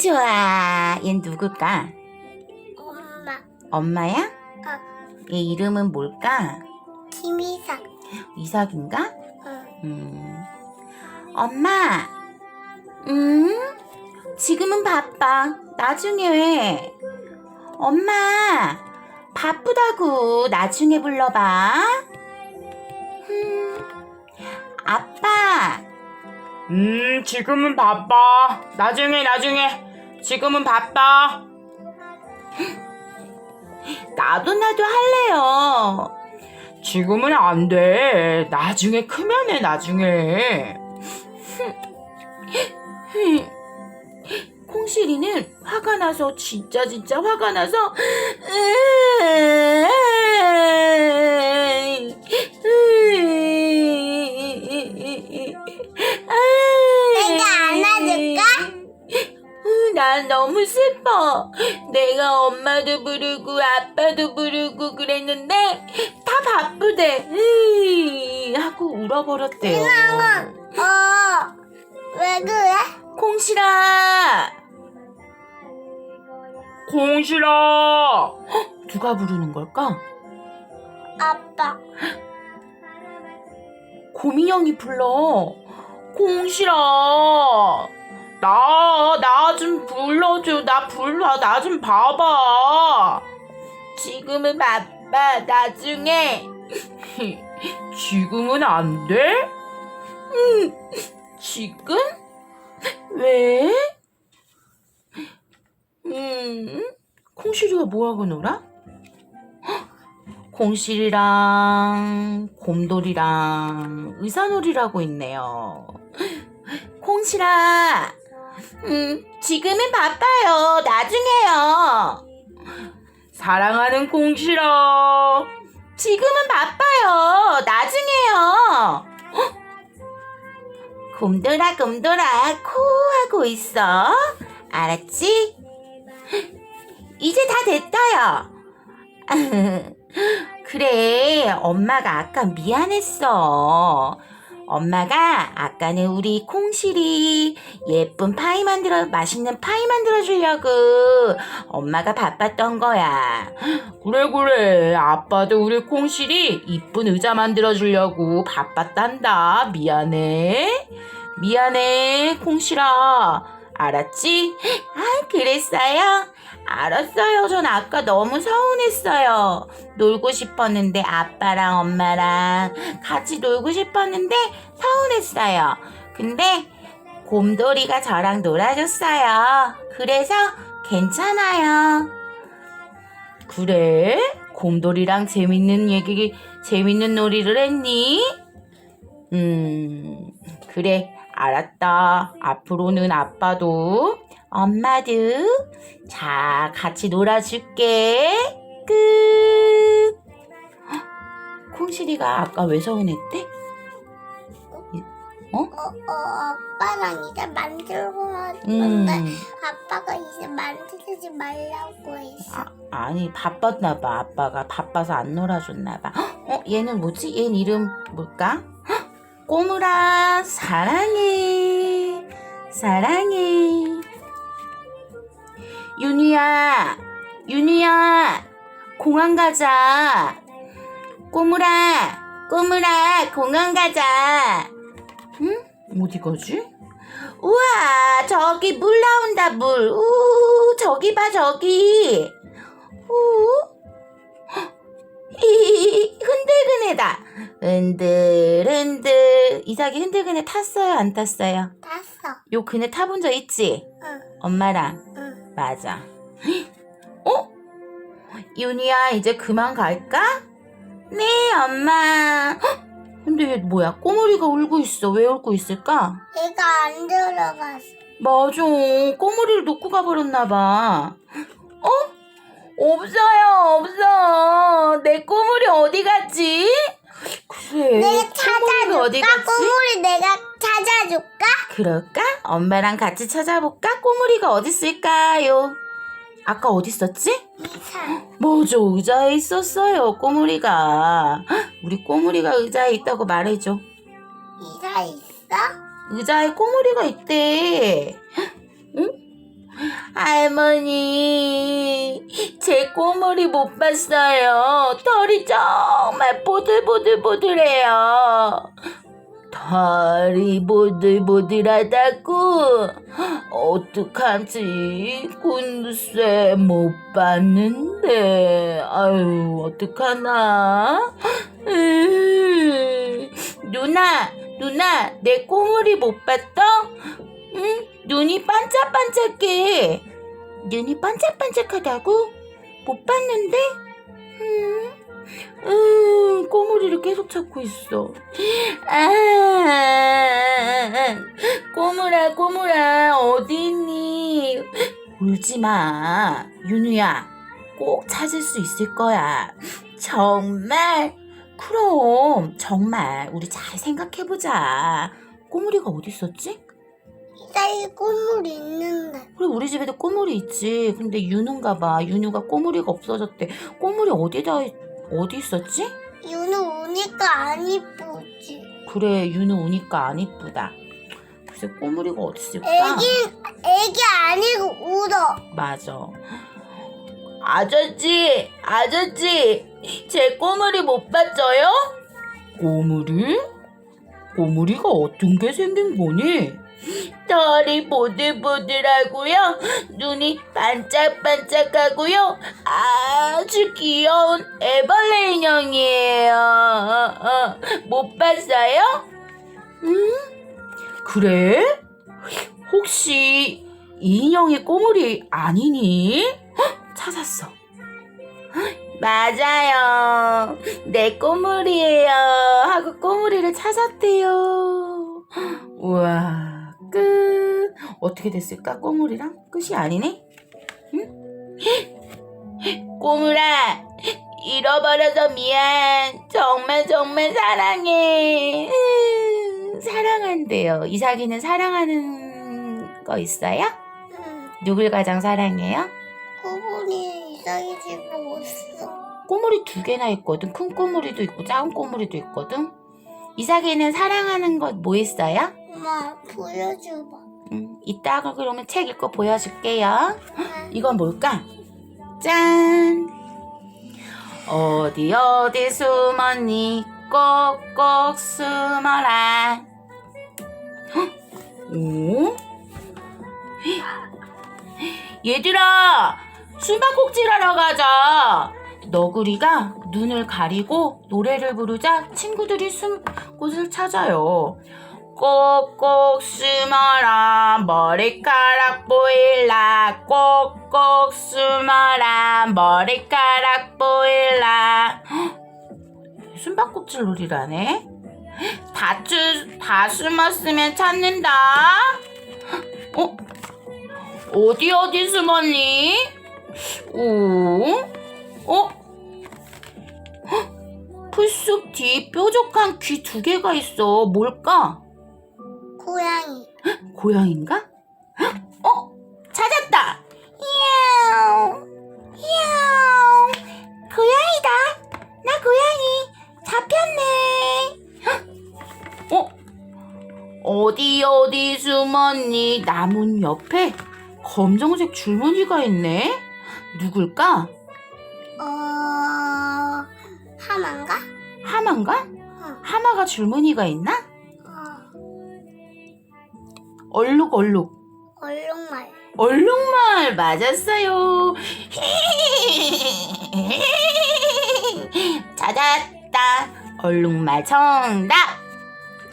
좋아. 얜 누굴까? 엄마, 엄마야? 어, 얘 이름은 뭘까? 김이삭, 이삭인가? 응, 음. 엄마. 음? 지금은 바빠. 나중에 왜? 엄마. 바쁘다고. 나중에 불러봐. 음. 아빠. 음, 지금은 바빠. 나중에, 나중에. 지금은 바빠. 나도 나도 할래요. 지금은 안 돼. 나중에 크면 해, 나중에. 콩실이는 화가 나서 진짜 진짜 화가 나서 난 너무 슬퍼. 내가 엄마도 부르고 아빠도 부르고 그랬는데 다 바쁘대. 으이, 하고 울어버렸대요. 어, 왜 그래? 콩실아. 공실아! 누가 부르는 걸까? 아빠, 고민형이 불러. 콩실아. 나, 나 좀 불러줘. 나 불러. 나 좀 봐봐. 지금은 바빠. 나중에. 지금은 안 돼? 지금? 왜? 음, 콩실이가 뭐하고 놀아? 헉, 콩실이랑 곰돌이랑 의사놀이라고 있네요. 콩실아, 음, 지금은 바빠요. 나중에요. 사랑하는 공실아. 지금은 바빠요. 나중에요. 헉! 곰돌아, 곰돌아, 코 하고 있어. 알았지? 이제 다 됐어요. 그래, 엄마가 아까 미안했어. 엄마가 아까는 우리 콩실이 예쁜 파이 만들어, 맛있는 파이 만들어 주려고 엄마가 바빴던 거야. 그래, 그래. 아빠도 우리 콩실이 이쁜 의자 만들어 주려고 바빴단다. 미안해. 미안해, 콩실아. 알았지? 아, 그랬어요? 알았어요. 전 아까 너무 서운했어요. 놀고 싶었는데 아빠랑 엄마랑 같이 놀고 싶었는데 서운했어요. 근데 곰돌이가 저랑 놀아줬어요. 그래서 괜찮아요. 그래? 곰돌이랑 재밌는 얘기, 재밌는 놀이를 했니? 음, 그래. 알았다. 앞으로는 아빠도 엄마도 자, 같이 놀아줄게. 끝. 헉, 콩실이가 아까 왜 서운했대? 어, 어, 아빠랑 이제 만들고 음, 왔는데 아빠가 이제 만들지 말라고 했어. 아, 아니 바빴나 봐. 아빠가 바빠서 안 놀아줬나 봐. 헉, 어, 얘는 뭐지? 얘 이름 뭘까? 헉, 꼬물아 사랑해. 사랑해. 윤희야, 윤희야, 공항 가자. 꼬물아, 꼬물아, 공항 가자. 응? 어디 가지? 우와, 저기 물 나온다, 물. 우, 저기 봐, 저기. 우, 히, 흔들그네다. 흔들, 흔들. 이삭이 흔들그네 탔어요, 안 탔어요? 땄어. 요 그네 타본 적 있지? 응, 엄마랑. 응. 맞아. 어? 윤희야, 이제 그만 갈까? 네, 엄마. 헉! 근데 얘 뭐야? 꼬물이가 울고 있어. 왜 울고 있을까? 얘가 안 들어갔어. 맞아. 꼬물이를 놓고 가버렸나봐. 어? 없어요, 없어. 내 꼬물이 어디 갔지? 그래. 내가 꼬물이가 어디 찾아줄까? 갔지? 꼬물이 내가 찾아줄까? 그럴까? 엄마랑 같이 찾아볼까? 꼬물이가 어디 있을까요? 아까 어디 있었지? 이산. 맞아, 의자에 있었어요, 꼬물이가. 헉, 우리 꼬물이가 의자에 있다고 말해줘. 이사 있어? 의자에 꼬물이가 있대. 응? 할머니, 제 꼬물이 못 봤어요. 털이 정말 보들보들보들해요. 털이 보들보들하다고? 어떡하지? 글쎄, 못 봤는데. 아유, 어떡하나? 으, 누나, 누나, 내 꼬물이 못 봤어? 응? 눈이 반짝반짝해. 눈이 반짝반짝하다고? 못 봤는데? 음, 음, 꼬물이를 계속 찾고 있어. 아, 꼬물아, 꼬물아, 어디 있니? 울지 마. 윤우야, 꼭 찾을 수 있을 거야. 정말? 그럼, 정말. 우리 잘 생각해보자. 꼬물이가 어디 있었지? 이사이 꼬물이 있는데. 그래 우리 집에도 꼬물이 있지. 근데 윤우인가 봐. 윤우가 꼬물이가 없어졌대. 꼬물이 어디다 어디 있었지? 윤우 오니까 안 이쁘지. 그래 윤우 우니까 안 이쁘다. 글쎄 꼬물이가 어디 있을까? 애기, 애기 아니고 울어. 맞아. 아저씨, 아저씨, 제 꼬물이 못 봤어요? 꼬물이? 꼬물이가 어떤 게 생긴 거니? 털이 보들보들하고요. 눈이 반짝반짝하고요. 아주 귀여운 애벌레 인형이에요. 어, 어. 못 봤어요? 음? 그래? 혹시 이 인형이 꼬물이 아니니? 헉, 찾았어. 헉, 맞아요. 내 꼬물이에요. 하고 꼬물이를 찾았대요. 우와, 끝. 어떻게 됐을까? 꼬물이랑? 끝이 아니네? 응? 꼬물아, 잃어버려서 미안. 정말 정말 사랑해. 음, 사랑한대요. 이삭이는 사랑하는 거 있어요? 응. 누굴 가장 사랑해요? 꼬물이 이사이 집에 왔어. 꼬물이 두 개나 있거든. 큰 꼬물이도 있고 작은 꼬물이도 있거든. 이삭이는 사랑하는 것 뭐 있어요? 엄마, 보여줘봐. 음, 이따가 그러면 책 읽고 보여줄게요. 응. 이건 뭘까? 짠! 어디 어디 숨었니? 꼭꼭 숨어라. 헉, 오? 얘들아, 숨바꼭질하러 가자. 너구리가 눈을 가리고 노래를 부르자 친구들이 숨 곳을 찾아요. 꼭꼭 숨어라 머리카락 보일라 꼭꼭 숨어라 머리카락 보일라 헉, 숨바꼭질 놀이라네 다, 쭈, 다 숨었으면 찾는다 어? 어디 어디 숨었니? 오? 어? 헉, 풀숲 뒤 뾰족한 귀 두 개가 있어 뭘까? 고양이. 고양인가? 어? 찾았다! 야옹! 야옹! 고양이다! 나 고양이! 잡혔네! 어? 어디 어디 숨었니? 나문 옆에 검정색 줄무늬가 있네? 누굴까? 어, 하만가? 하마인가? 응. 하마가 줄무늬가 있나? 어, 얼룩 얼룩 얼룩말. 얼룩말 맞았어요. 찾았다. 얼룩말 정답.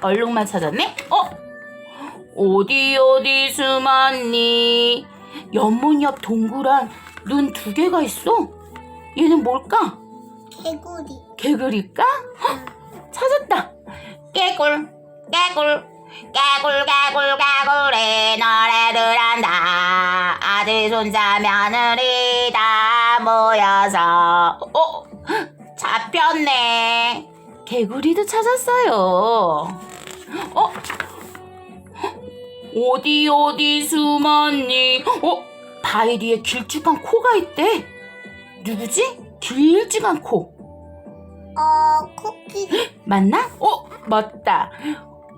얼룩말 찾았네? 어? 어디 어디 숨었니? 연문 옆 동그란 눈 두 개가 있어. 얘는 뭘까? 개구리. 개구리일까? 헉, 찾았다. 개굴, 개굴, 개굴, 개굴, 개굴이 노래를 한다. 아들, 손자, 며느리 다 모여서. 어? 잡혔네. 개구리도 찾았어요. 어? 어디 어디 숨었니? 어? 바위 뒤에 길쭉한 코가 있대. 누구지? 길쭉한 코. 어, 코끼리. 맞나? 어, 맞다.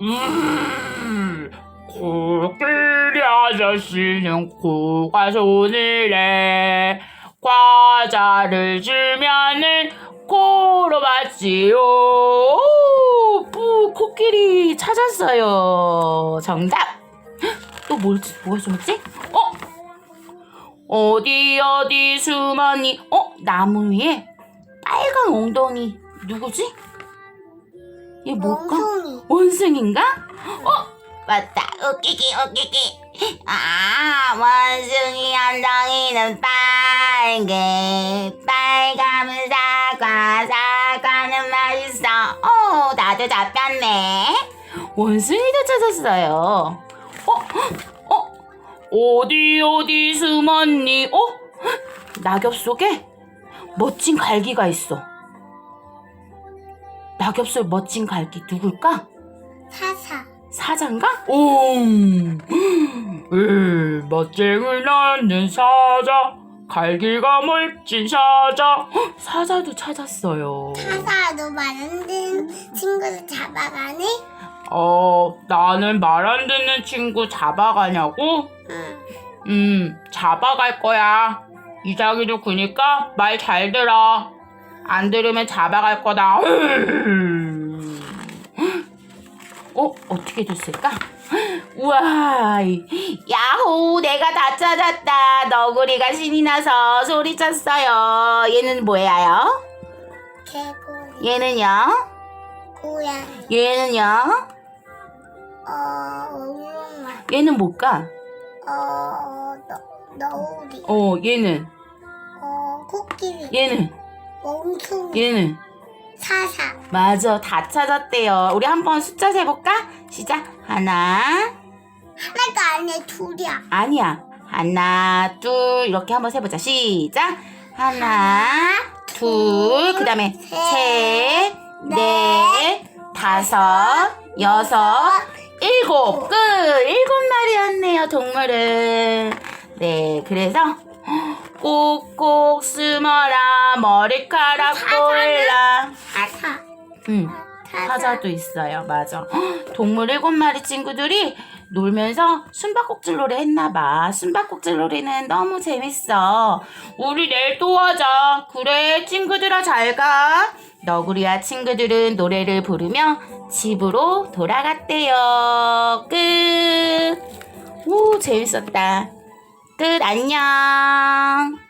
음, 코끼리야, 아저씨는 코가 손이래 과자를 주면은 코로 받지요 오, 뿌 코끼리 찾았어요. 정답. 또 뭘, 뭐가 숨었지? 어? 어디 어디 숨었니? 어? 나무 위에 빨간 엉덩이 누구지? 얘 뭘까? 멍송이. 원숭인가? 어? 맞다. 웃기기 웃기기. 아, 원숭이 엉덩이는 빨개. 빨가면 사과, 사과는 맛있어. 어, 나도 잡혔네. 원숭이도 찾았어요. 어? 어? 어디 어디 숨었니? 어? 낙엽 속에 멋진 갈기가 있어. 낙엽 속 멋진 갈기 누굴까? 사사. 사자인가? 오, 으, 멋쟁을 낳는 사자 갈기가 멋진 사자 사자도 찾았어요. 사사도 많은 친구들 잡아가네. 어 나는 말 안 듣는 친구 잡아가냐고? 응. 음 잡아갈 거야 이자기도 그니까 말 잘 들어 안 들으면 잡아갈 거다 어? 어떻게 됐을까? 우와! 야호! 내가 다 찾았다. 너구리가 신이 나서 소리쳤어요. 얘는 뭐예요? 개구리. 얘는요? 고양이. 얘는요? 어, 울릉말. 얘는 뭘까? 어, 너, 너우리. 어, 얘는. 어, 코끼리. 얘는. 멍충이. 얘는. 사사. 맞아. 다 찾았대요. 우리 한번 숫자 세볼까? 시작. 하나. 하나가 아니야, 둘이야. 아니야. 하나, 둘. 이렇게 한번 세보자. 시작. 하나, 둘. 그 다음에 셋, 넷, 다섯, 여섯, 일곱. 끝. 일곱 마리였네요, 동물은. 네, 그래서 꼭꼭 숨어라 머리카락 골라. 사사. 응. 사자도 있어요. 맞아. 동물 일곱 마리 친구들이 놀면서 숨바꼭질 놀이 했나봐. 숨바꼭질 놀이는 너무 재밌어. 우리 내일 또 하자. 그래, 친구들아 잘 가. 너구리와 친구들은 노래를 부르며 집으로 돌아갔대요. 끝. 오, 재밌었다. 끝, 안녕.